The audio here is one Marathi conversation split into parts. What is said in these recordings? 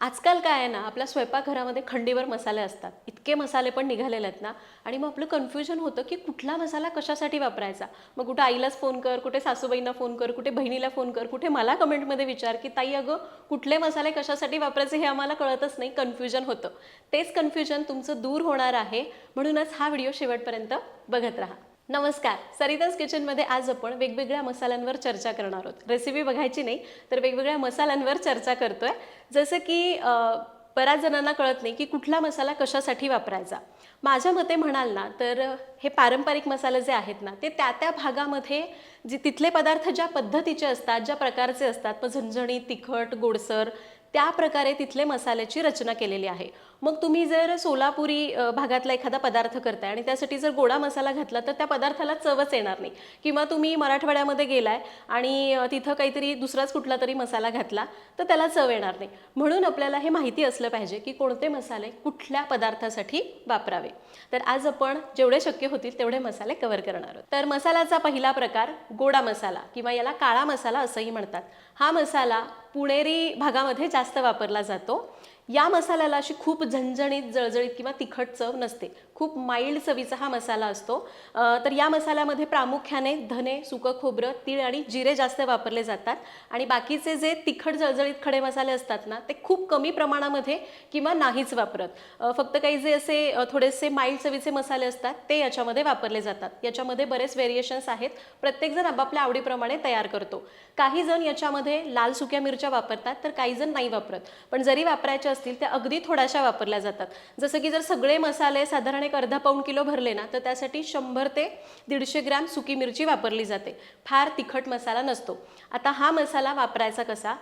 आजकाल काय आहे ना आपल्या स्वयंपाकघरामध्ये खंडीवर मसाले असतात. इतके मसाले पण निघालेले आहेत ना आणि मग आपलं कन्फ्युजन होतं की कुठला मसाला कशासाठी वापरायचा? मग कुठे आईलाच फोन कर कुठे सासूबाईंना फोन कर कुठे बहिणीला फोन कर कुठे मला कमेंटमध्ये विचार की ताई अगं कुठले मसाले कशासाठी वापरायचे हे आम्हाला कळतच नाही. कन्फ्युजन होतं. तेच कन्फ्युजन तुमचं दूर होणार आहे. म्हणूनच हा व्हिडिओ शेवटपर्यंत बघत राहा. नमस्कार. सरिताज किचनमध्ये आज आपण वेगवेगळ्या मसाल्यांवर चर्चा करणार आहोत. रेसिपी बघायची नाही तर वेगवेगळ्या मसाल्यांवर चर्चा करतोय. जसं की बऱ्याच जणांना कळत नाही की कुठला मसाला कशासाठी वापरायचा. माझ्या मते म्हणाल ना तर हे पारंपरिक मसाले जे आहेत ना ते त्या त्या भागामध्ये जे तिथले पदार्थ ज्या पद्धतीचे असतात ज्या प्रकारचे असतात मग झणझणी तिखट गोडसर त्या प्रकारे तिथले मसाल्याची रचना केलेली आहे. मग तुम्ही जर सोलापुरी भागातला एखादा पदार्थ करताय आणि त्यासाठी जर गोडा मसाला घातला तर त्या पदार्थाला चवच येणार नाही. किंवा तुम्ही मराठवाड्यामध्ये गेलाय आणि तिथं काहीतरी दुसराच कुठला तरी मसाला घातला तर त्याला चव येणार नाही. म्हणून आपल्याला हे माहिती असलं पाहिजे की कोणते मसाले कुठल्या पदार्थासाठी वापरावे. तर आज आपण जेवढे शक्य होतील तेवढे मसाले कव्हर करणार आहोत. तर मसाल्याचा पहिला प्रकार गोडा मसाला किंवा याला काळा मसाला असंही म्हणतात. हा मसाला पुणेरी भागामध्ये जास्त वापरला जातो. या मसाल्याला अशी खूप झणझणीत जळजळीत किंवा तिखट चव नसते. खूप माइल्ड चवीचा हा मसाला असतो. तर या मसाल्यामध्ये प्रामुख्याने धने सुकं खोबरं तीळ आणि जिरे जास्त वापरले जातात. आणि बाकीचे जे तिखट जळजळीत खडे मसाले असतात ना ते खूप कमी प्रमाणामध्ये किंवा नाहीच वापरत. फक्त काही जे असे थोडेसे माइल्ड चवीचे मसाले असतात ते याच्यामध्ये वापरले जातात. याच्यामध्ये बरेच व्हेरिएशन्स आहेत. प्रत्येकजण आपापल्या आवडीप्रमाणे तयार करतो. काही जण याच्यामध्ये लाल सुक्या मिरच्या वापरतात तर काही जण नाही वापरत. पण जरी वापरायच्या असतील त्या अगदी थोड्याशा वापरल्या जातात. जसं की जर सगळे मसाले साधारण एक अर्धा पाऊण किलो भरले ना तर त्यासाठी शंभर ते दीडशे ग्रॅम सुकी मिरची वापरली जाते. फार तिखट मसाला नसतो. आता हा मसाला वापरायचा कसा?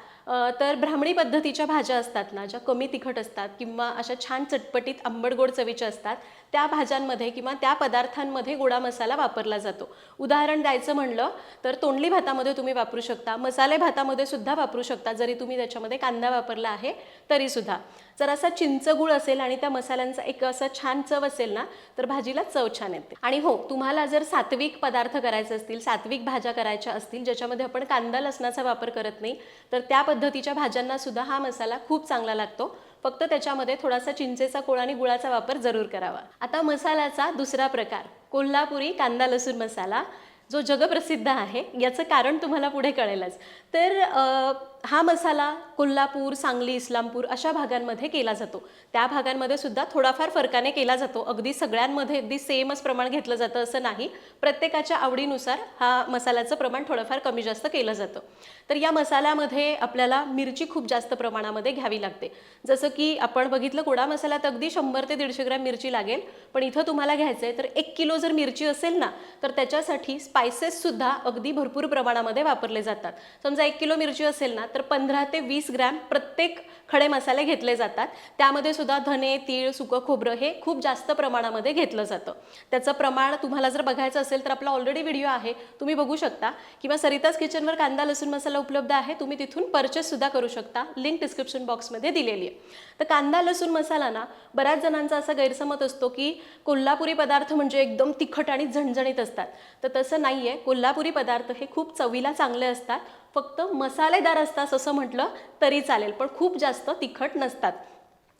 तर ब्राह्मणी पद्धतीच्या भाज्या असतात ना ज्या कमी तिखट असतात किंवा अशा छान चटपटीत आंबट गोड चवीच्या असतात त्या भाज्यांमध्ये किंवा त्या पदार्थांमध्ये गोडा मसाला वापरला जातो. उदाहरण द्यायचं म्हणलं तर तोंडली भातामध्ये तुम्ही वापरू शकता मसाले भातामध्ये सुद्धा वापरू शकता जरी तुम्ही त्याच्यामध्ये कांदा वापरला आहे तरीसुद्धा जर असा चिंचगूळ असेल आणि त्या मसाल्यांचा एक असा छान चव असेल ना तर भाजीला चव छान येते. आणि हो तुम्हाला जर सात्विक पदार्थ करायचे असतील सात्विक भाज्या करायच्या असतील ज्याच्यामध्ये आपण कांदा लसणाचा वापर करत नाही तर त्या पद्धतीच्या भाज्यांना सुद्धा हा मसाला खूप चांगला लागतो. फक्त त्याच्यामध्ये थोडासा चिंचेचा कोळ आणि गुळाचा वापर जरूर करावा. आता मसाल्याचा दुसरा प्रकार कोल्हापुरी कांदा लसूण मसाला जो जगप्रसिद्ध आहे याचं कारण तुम्हाला पुढे कळेलच. तर हा मसाला कोल्हापूर सांगली इस्लामपूर अशा भागांमध्ये केला जातो. त्या भागांमध्ये सुद्धा थोडाफार फरकाने केला जातो. अगदी सगळ्यांमध्ये अगदी सेमच प्रमाण घेतलं जातं असं नाही. प्रत्येकाच्या आवडीनुसार हा मसाल्याचं प्रमाण थोडंफार कमी जास्त केलं जातं. तर या मसाल्यामध्ये आपल्याला मिरची खूप जास्त प्रमाणामध्ये घ्यावी लागते. जसं की आपण बघितलं गोडा मसाल्यात अगदी शंभर ते दीडशे ग्रॅम मिरची लागेल. पण इथं तुम्हाला घ्यायचं आहे तर एक किलो जर मिरची असेल ना तर त्याच्यासाठी स्पायसेससुद्धा अगदी भरपूर प्रमाणामध्ये वापरले जातात. समजा एक किलो मिरची असेल ना तर पंधरा ते वीस ग्रॅम प्रत्येक खडे मसाले घेतले जातात. त्यामध्ये सुद्धा धने तीळ सुकं खोबरं हे खूप जास्त प्रमाणामध्ये घेतलं जातं. त्याचं प्रमाण तुम्हाला जर बघायचं असेल तर आपला ऑलरेडी व्हिडिओ आहे. तुम्ही बघू शकता. किंवा सरिताज किचनवर कांदा लसूण मसाला उपलब्ध आहे. तुम्ही तिथून परचेस सुद्धा करू शकता. लिंक डिस्क्रिप्शन बॉक्समध्ये दिलेली आहे. तर कांदा लसूण मसाला ना बऱ्याच जणांचा असा गैरसमत असतो की कोल्हापुरी पदार्थ म्हणजे एकदम तिखट आणि झणझणीत असतात. तर तसं नाही आहे कोल्हापुरी पदार्थ हे खूप चवीला चांगले असतात. फक्त मसालेदार असतात असं म्हटलं तरी चालेल पण खूप जास्त तिखट नसतात.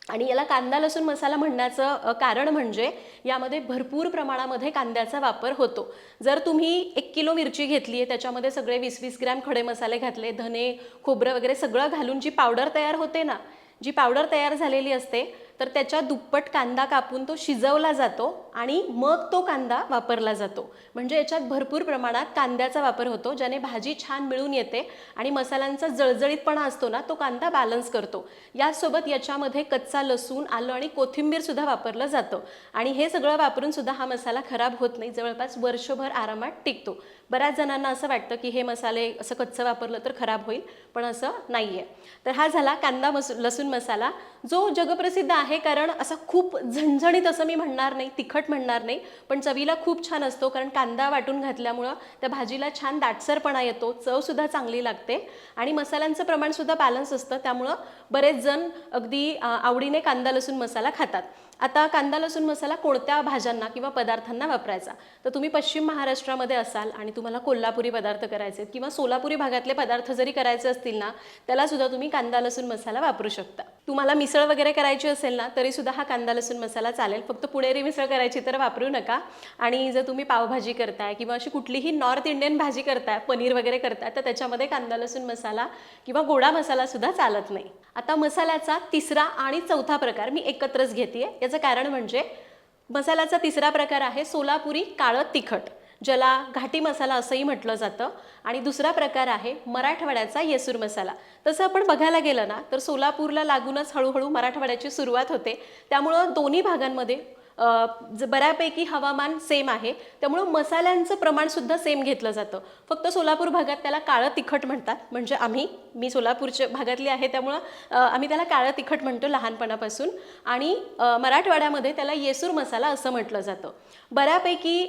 आणि याला कांदा लसूण मसाला म्हणण्याचं कारण म्हणजे यामध्ये भरपूर प्रमाणामध्ये कांद्याचा वापर होतो. जर तुम्ही एक किलो मिरची घेतली आहे त्याच्यामध्ये सगळे वीस वीस ग्रॅम खडे मसाले घातले धने खोबरं वगैरे सगळं घालून जी पावडर तयार होते ना जी पावडर तयार झालेली असते तर त्याच्या दुप्पट कांदा कापून तो शिजवला जातो आणि मग तो कांदा वापरला जातो. म्हणजे याच्यात भरपूर प्रमाणात कांद्याचा वापर होतो ज्याने भाजी छान मिळून येते आणि मसाल्यांचा जळजळीतपणा असतो ना तो कांदा बॅलन्स करतो. यासोबत याच्यामध्ये कच्चा लसूण आलं आणि कोथिंबीरसुद्धा वापरलं जातं. आणि हे सगळं वापरून सुद्धा हा मसाला खराब होत नाही जवळपास वर्षभर आरामात टिकतो. बऱ्याच जणांना असं वाटतं की हे मसाले असं कच्चं वापरलं तर खराब होईल पण असं नाही आहे तर हा झाला कांदा मस लसूण मसाला जो जगप्रसिद्ध आहे आहे कारण असं खूप झणझणीत असं मी म्हणणार नाही तिखट म्हणणार नाही पण चवीला खूप छान असतो कारण कांदा वाटून घातल्यामुळं त्या भाजीला छान दाटसरपणा येतो चवसुद्धा चांगली लागते आणि मसाल्यांचं प्रमाणसुद्धा बॅलन्स असतं त्यामुळं बरेच जण अगदी आवडीने कांदा लसूण मसाला खातात. आता कांदा लसूण मसाला कोणत्या भाज्यांना किंवा पदार्थांना वापरायचा? तर तुम्ही पश्चिम महाराष्ट्रामध्ये असाल आणि तुम्हाला कोल्हापुरी पदार्थ करायचे आहेत किंवा सोलापुरी भागातले पदार्थ जरी करायचे असतील ना त्याला सुद्धा तुम्ही कांदा लसूण मसाला वापरू शकता. तुम्हाला मिसळ वगैरे करायची असेल ना तरी सुद्धा हा कांदा लसूण मसाला चालेल. फक्त पुणेरी मिसळ करायची तर वापरू नका. आणि जर तुम्ही पावभाजी करताय किंवा अशी कुठलीही नॉर्थ इंडियन भाजी करताय पनीर वगैरे करताय तर त्याच्यामध्ये कांदा लसूण मसाला किंवा गोडा मसाला सुद्धा चालत नाही. आता मसाल्याचा तिसरा आणि चौथा प्रकार मी एकत्रच घेते याचा कारण म्हणजे मसाल्याचा तिसरा प्रकार आहे सोलापुरी काळं तिखट ज्याला घाटी मसाला असंही म्हटलं जातं. आणि दुसरा प्रकार आहे मराठवाड्याचा येसूर मसाला. तसं आपण बघायला गेलं ना तर सोलापूरला लागूनच हळूहळू मराठवाड्याची सुरुवात होते. त्यामुळं दोन्ही भागांमध्ये बऱ्यापैकी हवामान सेम आहे. त्यामुळं मसाल्यांचं प्रमाणसुद्धा सेम घेतलं जातं. फक्त सोलापूर भागात त्याला काळं तिखट म्हणतात. म्हणजे आम्ही मी सोलापूरच्या भागातली आहे त्यामुळं आम्ही त्याला काळं तिखट म्हणतो लहानपणापासून. आणि मराठवाड्यामध्ये त्याला येसूर मसाला असं म्हटलं जातं. बऱ्यापैकी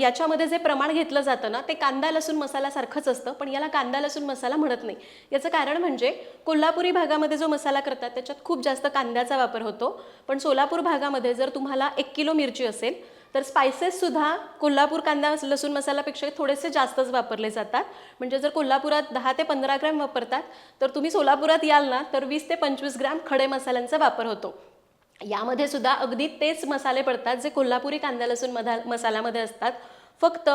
याच्यामध्ये जे प्रमाण घेतलं जातं ना ते कांदा लसूण मसाल्यासारखंच असतं. पण याला कांदा लसूण मसाला म्हणत नाही. याचं कारण म्हणजे कोल्हापुरी भागामध्ये जो मसाला करतात त्याच्यात खूप जास्त कांद्याचा वापर होतो. पण सोलापूर भागामध्ये जर तुम्हाला एक एक किलो मिरची असेल तर स्पायसेससुद्धा कोल्हापूर कांदा लसूण मसाल्यापेक्षा थोडेसे जास्तच वापरले जातात. म्हणजे जर कोल्हापुरात दहा ते पंधरा ग्रॅम वापरतात तर तुम्ही सोलापुरात याल ना तर वीस ते पंचवीस ग्रॅम खडे मसाल्यांचा वापर होतो. यामध्ये सुद्धा अगदी तेच मसाले पडतात जे कोल्हापुरी कांदा लसूण मधा मसाल्यामध्ये असतात. फक्त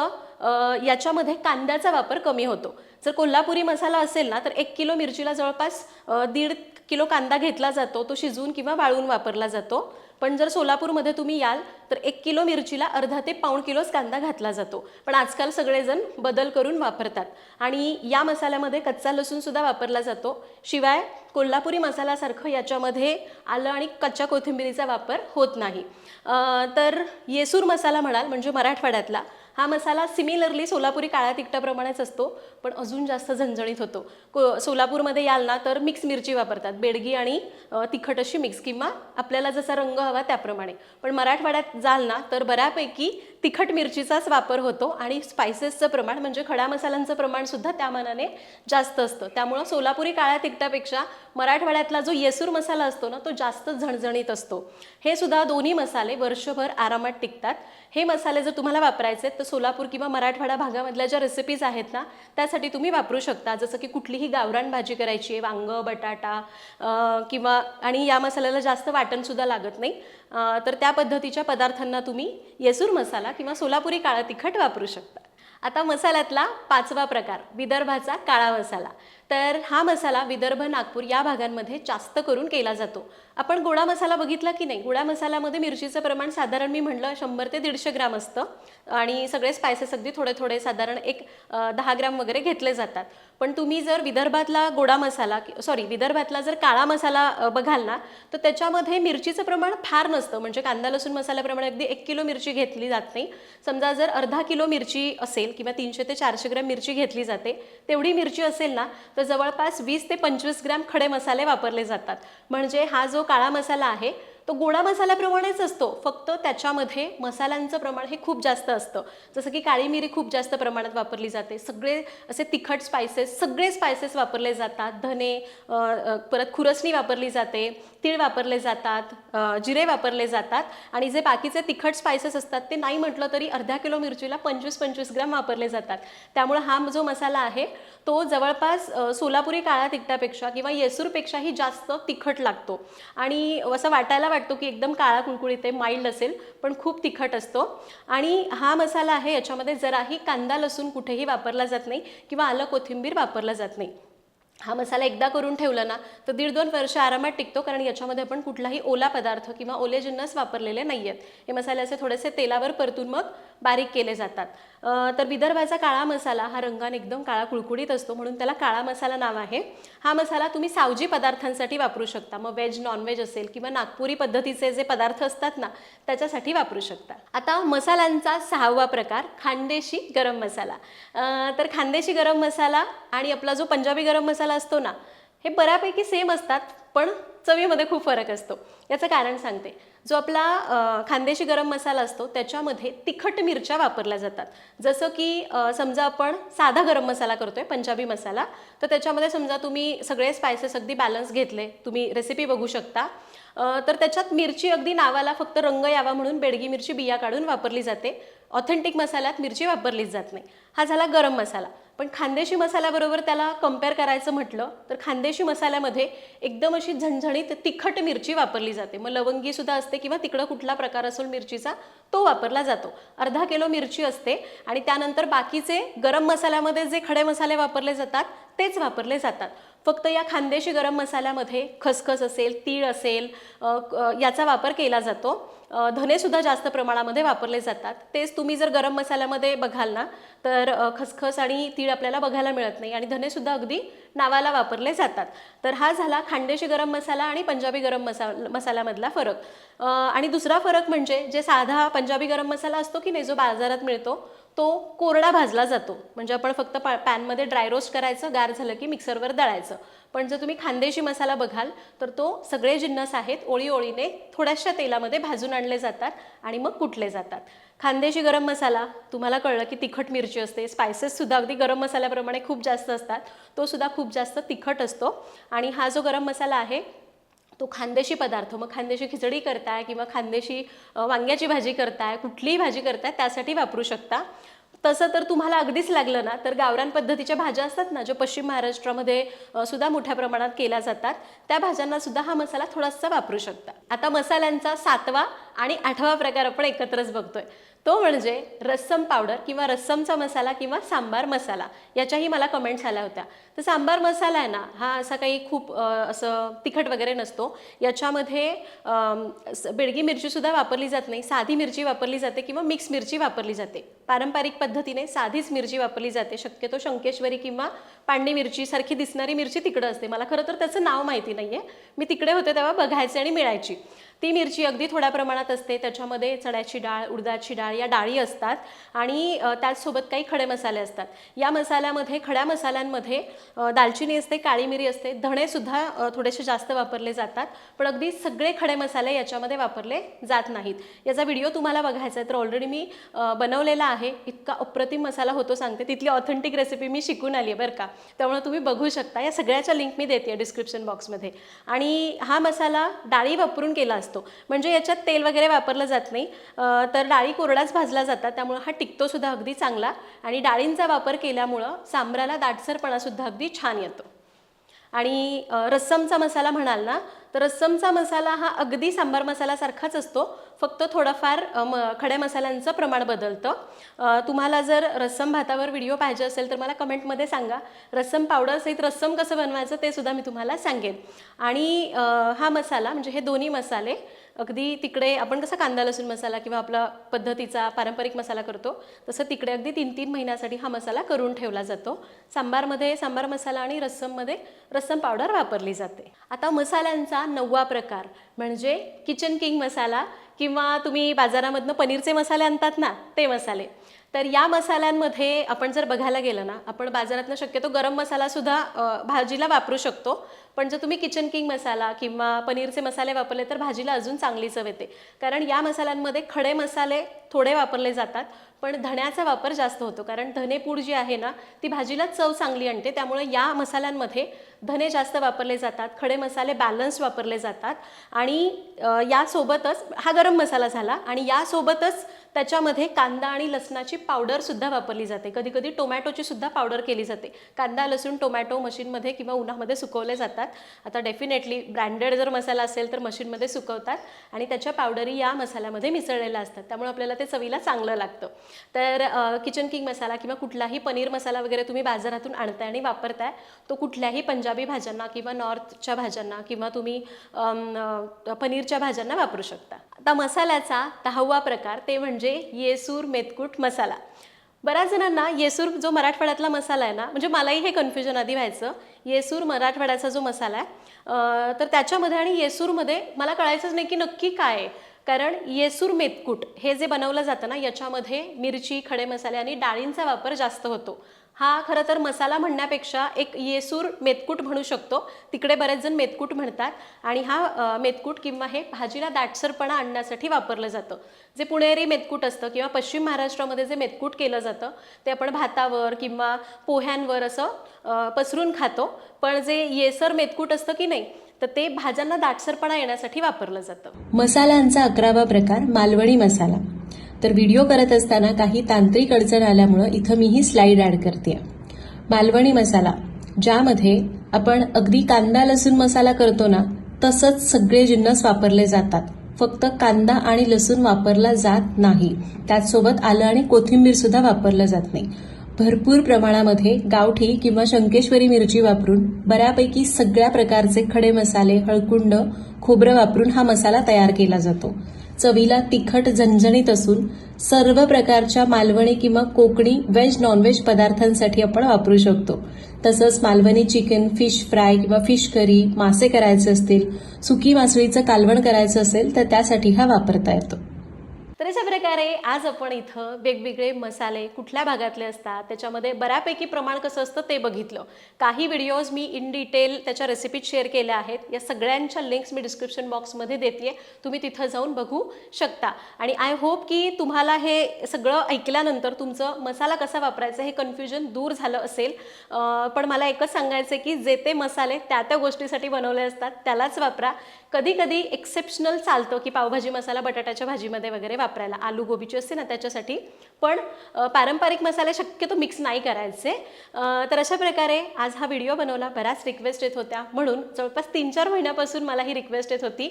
याच्यामध्ये कांद्याचा वापर कमी होतो. जर कोल्हापुरी मसाला असेल ना तर एक किलो मिरचीला जवळपास दीड किलो कांदा घेतला जातो तो शिजवून किंवा वाळून वापरला जातो. पण जर सोलापूरमध्ये तुम्ही याल तर एक किलो मिरचीला अर्धा ते पाऊण किलोच कांदा घातला जातो. पण आजकाल सगळेजण बदल करून वापरतात. आणि या मसाल्यामध्ये कच्चा लसूणसुद्धा वापरला जातो. शिवाय कोल्हापुरी मसाल्यासारखं याच्यामध्ये आलं आणि कच्च्या कोथिंबिरीचा वापर होत नाही. तर येसूर मसाला म्हणाल म्हणजे मराठवाड्यातला हा मसाला सिमिलरली सोलापुरी काळ्या तिखटाप्रमाणेच असतो पण अजून जास्त झणझणीत होतो. को सोलापूरमध्ये याल ना तर मिक्स मिरची वापरतात. बेडगी आणि तिखट अशी मिक्स किंवा आपल्याला जसा रंग हवा त्याप्रमाणे. पण मराठवाड्यात जाल ना तर बऱ्यापैकी तिखट मिरचीचाच वापर होतो आणि स्पायसेसचं प्रमाण म्हणजे खडा मसाल्यांचं प्रमाणसुद्धा त्या मानाने जास्त असतं. त्यामुळं सोलापुरी काळ्या तिखटापेक्षा मराठवाड्यातला जो येसूर मसाला असतो ना तो जास्त झणझणीत असतो. हे सुद्धा दोन्ही मसाले वर्षभर आरामात टिकतात. हे मसाले जर तुम्हाला वापरायचे आहेत तर सोलापूर किंवा मराठवाडा भागामधल्या ज्या रेसिपीज आहेत ना त्यासाठी तुम्ही वापरू शकता. जसं की कुठलीही गावरान भाजी करायची आहे वांगं बटाटा किंवा आणि या मसाल्याला जास्त वाटणसुद्धा लागत नाही. तर त्या पद्धतीच्या पदार्थांना तुम्ही येसूर मसाला किंवा सोलापुरी काळा तिखट वापरू शकता. आता मसाल्यातला पाचवा प्रकार विदर्भाचा काळा मसाला. तर हा मसाला विदर्भ नागपूर या भागांमध्ये जास्त करून केला जातो. आपण गोडा मसाला बघितला की नाही? गोडा मसाल्यामध्ये मिरचीचं प्रमाण साधारण मी म्हटलं शंभर ते दीडशे ग्राम असतं. आणि सगळे स्पायसेस अगदी थोडे थोडे साधारण एक दहा ग्राम वगैरे घेतले जातात. पण तुम्ही जर विदर्भातला गोडा मसाला सॉरी विदर्भातला जर काळा मसाला बघाल ना तर त्याच्यामध्ये मिरचीचं प्रमाण फार नसतं. म्हणजे कांदा लसूण मसाल्याप्रमाणे अगदी एक किलो मिरची घेतली जात नाही. समजा जर अर्धा किलो मिरची असेल किंवा तीनशे ते चारशे ग्रॅम मिरची घेतली जाते तेवढी मिरची असेल ना तर तर जवळपास वीस ते पंचवीस ग्रॅम खडे मसाले वापरले जातात. म्हणजे हा जो काळा मसाला आहे तो गोडा मसाल्याप्रमाणेच असतो. फक्त त्याच्यामध्ये मसाल्यांचं प्रमाण हे खूप जास्त असतं. जसं की काळी मिरी खूप जास्त प्रमाणात वापरली जाते. सगळे असे तिखट स्पायसेस सगळे स्पायसेस वापरले जातात. धने परत खुरसणी वापरली जाते. तीळ वापरले जातात. जिरे वापरले जातात. आणि जे बाकीचे तिखट स्पायसेस असतात ते नाही म्हटलं तरी अर्ध्या किलो मिरचीला पंचवीस पंचवीस ग्राम वापरले जातात. त्यामुळे हा जो मसाला आहे तो जवळपास सोलापुरी काळा तिखटापेक्षा किंवा येसूरपेक्षाही जास्त तिखट लागतो. आणि असं वाटायला वाटतो की एकदम काळा कुळकुळीत आहे माइल्ड असेल पण खूप तिखट असतो. आणि हा मसाला आहे याच्यामध्ये जराही कांदा लसूण कुठेही वापरला जात नाही किंवा आलं कोथिंबीर वापरला जात नाही. हा मसाला एकदा करून ठेवला ना तर दीड दोन वर्ष आरामात टिकतो कारण याच्यामध्ये आपण कुठलाही ओला पदार्थ किंवा ओले जिन्नस वापरलेले नाही आहेत हे मसाले असे थोडेसे तेलावर परतून मग बारीक केले जातात. तर विदर्भाचा काळा मसाला हा रंगाने एकदम काळा कुळकुळीत असतो म्हणून त्याला काळा मसाला नाव आहे. हा मसाला तुम्ही सावजी पदार्थांसाठी वापरू शकता. मग व्हेज नॉनव्हेज असेल किंवा नागपुरी पद्धतीचे जे पदार्थ असतात ना त्याच्यासाठी वापरू शकता. आता मसाल्यांचा सहावा प्रकार खानदेशी गरम मसाला. तर खानदेशी गरम मसाला आणि आपला जो पंजाबी गरम मसाला असतो ना हे बऱ्यापैकी सेम असतात पण चवीमध्ये खूप फरक असतो. याचं कारण सांगते. जो आपला खानदेशी गरम मसाला असतो त्याच्यामध्ये तिखट मिरच्या वापरल्या जातात. जसं की समजा आपण साधा गरम मसाला करतोय पंजाबी मसाला तर त्याच्यामध्ये समजा तुम्ही सगळे स्पायसेस अगदी बॅलन्स घेतले तुम्ही रेसिपी बघू शकता. तर त्याच्यात मिरची अगदी नावाला फक्त रंग यावा म्हणून बेडगी मिरची बिया काढून वापरली जाते. ऑथेंटिक मसाल्यात मिरची वापरलीच जात नाही. हा झाला गरम मसाला. पण खानदेशी मसाल्याबरोबर त्याला कंपेअर करायचं म्हटलं तर खानदेशी मसाल्यामध्ये एकदम अशी झणझणीत तिखट मिरची वापरली जाते. मग लवंगीसुद्धा असते किंवा तिकडं कुठला प्रकार असेल मिरचीचा तो वापरला जातो. अर्धा किलो मिरची असते आणि त्यानंतर बाकीचे गरम मसाल्यामध्ये जे खडे मसाले वापरले जातात तेच वापरले जातात. फक्त या खानदेशी गरम मसाल्यामध्ये खसखस असेल तीळ असेल याचा वापर केला जातो. धनेसुद्धा जास्त प्रमाणामध्ये वापरले जातात. तेच तुम्ही जर गरम मसाल्यामध्ये बघाल ना तर खसखस आणि तीळ आपल्याला बघायला मिळत नाही आणि धनेसुद्धा अगदी नावाला वापरले जातात. तर हा झाला खानदेशी गरम मसाला आणि पंजाबी गरम मसा मसाल्यामधला फरक. आणि दुसरा फरक म्हणजे जे साधा पंजाबी गरम मसाला असतो की नाही जो बाजारात मिळतो तो कोरडा भाजला जातो. म्हणजे आपण फक्त पा पॅनमध्ये ड्राय रोस्ट करायचं गार झालं की मिक्सरवर दळायचं. पण जर तुम्ही खांदेशी मसाला बघाल तर तो सगळे जिन्नस आहेत ओळी ओळीने थोड्याशा तेलामध्ये भाजून आणले जातात आणि मग कुटले जातात. खांदेशी गरम मसाला तुम्हाला कळलं की तिखट मिरची असते. स्पायसेससुद्धा अगदी गरम मसाल्याप्रमाणे खूप जास्त असतात. तो सुद्धा खूप जास्त तिखट असतो. आणि हा जो गरम मसाला आहे तो खानदेशी पदार्थ मग खानदेशी खिचडी करताय किंवा खानदेशी वांग्याची भाजी करताय कुठलीही भाजी करताय त्यासाठी वापरू शकता. तसं तर तुम्हाला अगदीच लागलं ना तर गावरान पद्धतीच्या भाज्या असतात ना ज्या पश्चिम महाराष्ट्रामध्ये सुद्धा मोठ्या प्रमाणात केल्या जातात त्या भाज्यांना सुद्धा हा मसाला थोडासा वापरू शकता. आता मसाल्यांचा सातवा आणि आठवा प्रकार आपण एकत्रच बघतोय. तो म्हणजे रस्सम पावडर किंवा रस्समचा मसाला किंवा सांबार मसाला. याच्याही मला कमेंट्स आल्या होत्या. तर सांबार मसाला आहे ना हा असा काही खूप असं तिखट वगैरे नसतो. याच्यामध्ये बेडगी मिरचीसुद्धा वापरली जात नाही. साधी मिरची वापरली जाते किंवा मिक्स मिरची वापरली जाते. पारंपरिक पद्धतीने साधीच मिरची वापरली जाते. शक्यतो शंकेश्वरी किंवा पांडी मिरची सारखी दिसणारी मिरची तिकडं असते. मला खरं तर त्याचं नाव माहिती नाही आहे मी तिकडे होते तेव्हा बघायचे आणि मिळायची. ती मिरची अगदी थोड्या प्रमाणात असते. त्याच्यामध्ये चण्याची डाळ उडदाची डाळ या डाळी असतात आणि त्याचसोबत काही खडे मसाले असतात. या मसाल्यामध्ये खड्या मसाल्यांमध्ये दालचिनी असते काळी मिरी असते धणेसुद्धा थोडेसे जास्त वापरले जातात. पण अगदी सगळे खडे मसाले याच्यामध्ये वापरले जात नाहीत. याचा व्हिडिओ तुम्हाला बघायचा आहे तर ऑलरेडी मी बनवलेला आहे. इतका अप्रतिम मसाला होतो सांगते. तिथली ऑथेंटिक रेसिपी मी शिकून आली आहे बरं का. त्यामुळे तुम्ही बघू शकता. या सगळ्याच्या लिंक मी देते डिस्क्रिप्शन बॉक्समध्ये आणि हा मसाला डाळी वापरून केला असतो म्हणजे याच्यात तेल वगैरे वापरलं जात नाही. तर डाळी कोरडाच भाजला जातात. त्यामुळं हा टिकतोसुद्धा अगदी चांगला. आणि डाळींचा वापर केल्यामुळं सांबराला दाटसरपणासुद्धा अगदी छान येतो. आणि रस्समचा मसाला म्हणाल ना तर रस्समचा मसाला हा अगदी सांबार मसाल्यासारखाच असतो. फक्त थोडंफार म खड्या मसाल्यांचं प्रमाण बदलतं. तुम्हाला जर रस्सम भातावर व्हिडिओ पाहिजे असेल तर मला कमेंटमध्ये सांगा. रस्सम पावडर सहित रस्सम कसं बनवायचं ते सुद्धा मी तुम्हाला सांगेन. आणि हा मसाला म्हणजे हे दोन्ही मसाले अगदी तिकडे आपण कसा कांदा लसूण मसाला किंवा आपला पद्धतीचा पारंपरिक मसाला करतो तसं तिकडे अगदी तीन तीन महिन्यासाठी हा मसाला करून ठेवला जातो. सांबारमध्ये सांबार मसाला आणि रस्सममध्ये रस्सम पावडर वापरली जाते. आता मसाल्यांचा नववा प्रकार म्हणजे किचन किंग मसाला किंवा तुम्ही बाजारामधनं पनीरचे मसाले आणतात ना ते मसाले. तर या मसाल्यांमध्ये आपण जर बघायला गेलं ना आपण बाजारातनं शक्यतो गरम मसालासुद्धा भाजीला वापरू शकतो. पण जर तुम्ही किचन किंग मसाला किंवा पनीरचे मसाले वापरले तर भाजीला अजून चांगली चव येते. कारण या मसाल्यांमध्ये खडे मसाले थोडे वापरले जातात पण धण्याचा वापर जास्त होतो. कारण धनेपूड जी आहे ना ती भाजीला चव चांगली आणते. त्यामुळे या मसाल्यांमध्ये धने जास्त वापरले जातात खडे मसाले बॅलन्स वापरले जातात आणि यासोबतच हा गरम मसाला झाला आणि यासोबतच त्याच्यामध्ये कांदा आणि लसणाची पावडरसुद्धा वापरली जाते. कधी कधी टोमॅटोची सुद्धा पावडर केली जाते. कांदा लसूण टोमॅटो मशीनमध्ये किंवा उन्हामध्ये सुकवले जातात. आता डेफिनेटली ब्रँडेड जर मसाला असेल तर मशीनमध्ये सुकवतात आणि त्याच्या पावडरी या मसाल्यामध्ये मिसळलेल्या असतात. त्यामुळे आपल्याला ते चवीला चांगलं लागतं. तर किचन किंग मसाला किंवा कुठलाही पनीर मसाला वगैरे तुम्ही बाजारातून आणताय आणि वापरताय तो कुठल्याही पंजाबी भाज्यांना किंवा नॉर्थच्या भाज्यांना किंवा तुम्ही पनीरच्या भाज्यांना वापरू शकता. आता मसाल्याचा दहावा प्रकार ते म्हणजे येसूर मेतकूट मसाला. बऱ्याच जणांना येसूर जो मराठवाड्यातला मसाला आहे ना म्हणजे मलाही हे कन्फ्युजन आधी व्हायचं. येसूर मराठवाड्याचा जो मसाला आहे तर त्याच्यामध्ये आणि येसूरमध्ये मला कळायचंच नाही की नक्की काय आहे. कारण येसूर मेतकूट हे जे बनवलं जातं ना याच्यामध्ये मिरची खडे मसाले आणि डाळींचा वापर जास्त होतो. हा खरं तर मसाला म्हणण्यापेक्षा एक येसूर मेतकूट म्हणू शकतो. तिकडे बरेच जण मेतकूट म्हणतात आणि हा मेतकूट किंवा हे भाजीला दाटसरपणा आणण्यासाठी वापरलं जातं. जे पुणेरी मेतकूट असतं किंवा पश्चिम महाराष्ट्रामध्ये जे मेतकूट केलं जातं ते आपण भातावर किंवा पोह्यांवर असं पसरून खातो. पण जे येसर मेतकूट असतं की नाही तर ते भाज्यांना दाटसरपणा येण्यासाठी वापरलं जातं. मसाल्यांचा अकरावा प्रकार मालवणी मसाला. तर व्हिडिओ करत असताना काही तांत्रिक अडचण आल्यामुळं इथं मी ही स्लाईड ॲड करते मालवणी मसाला ज्यामध्ये आपण अगदी कांदा लसूण मसाला करतो ना तसंच सगळे जिन्नस वापरले जातात. फक्त कांदा आणि लसूण वापरला जात नाही. त्याचसोबत आलं आणि कोथिंबीर सुद्धा वापरलं जात नाही. भरपूर प्रमाणामध्ये गावठी किंवा शंकेश्वरी मिरची वापरून बऱ्यापैकी सगळ्या प्रकारचे खडे मसाले हळकुंड खोबरं वापरून हा मसाला तयार केला जातो. चवीला तिखट झणझणीत असून सर्व प्रकारच्या मालवणी किंवा कोकणी व्हेज नॉनव्हेज पदार्थांसाठी आपण वापरू शकतो. तसंच मालवणी चिकन फिश फ्राय किंवा फिश करी मासे करायचे असतील सुकी मासळीचं कालवण करायचं असेल तर त्यासाठी हा वापरता येतो. तर अशा प्रकारे आज आपण इथं वेगवेगळे मसाले कुठल्या भागातले असतात त्याच्यामध्ये बऱ्यापैकी प्रमाण कसं असतं ते बघितलं. काही व्हिडिओज मी इन डिटेल त्याच्या रेसिपीत शेअर केल्या आहेत. या सगळ्यांच्या लिंक्स मी डिस्क्रिप्शन बॉक्समध्ये देते तुम्ही तिथं जाऊन बघू शकता. आणि आय होप की तुम्हाला हे सगळं ऐकल्यानंतर तुमचं मसाला कसा वापरायचा हे कन्फ्युजन दूर झालं असेल. पण मला एकच सांगायचं आहे की जे ते मसाले त्या त्या गोष्टीसाठी बनवले असतात त्यालाच वापरा. कधी कधी एक्सेप्शनल चालतं की पावभाजी मसाला बटाट्याच्या भाजीमध्ये वगैरे वापरायला. आलू गोबीची असते ना त्याच्यासाठी. पण पारंपरिक मसाले शक्यतो मिक्स नाही करायचे. तर अशा प्रकारे आज हा व्हिडिओ बनवला. बऱ्याच रिक्वेस्ट येत होत्या. म्हणून जवळपास तीन चार महिन्यापासून मला ही रिक्वेस्ट येत होती.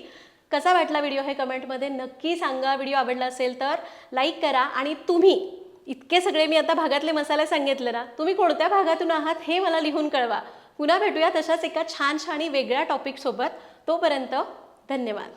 कसा वाटला व्हिडिओ हे कमेंटमध्ये नक्की सांगा. व्हिडिओ आवडला असेल तर लाईक करा. आणि तुम्ही इतके सगळे मी आता भागातले मसाले सांगितले ना तुम्ही कोणत्या भागातून आहात हे मला लिहून कळवा. पुन्हा भेटूया तशाच एका छान छान वेगळ्या टॉपिकसोबत तोपर्यंत धन्यवाद.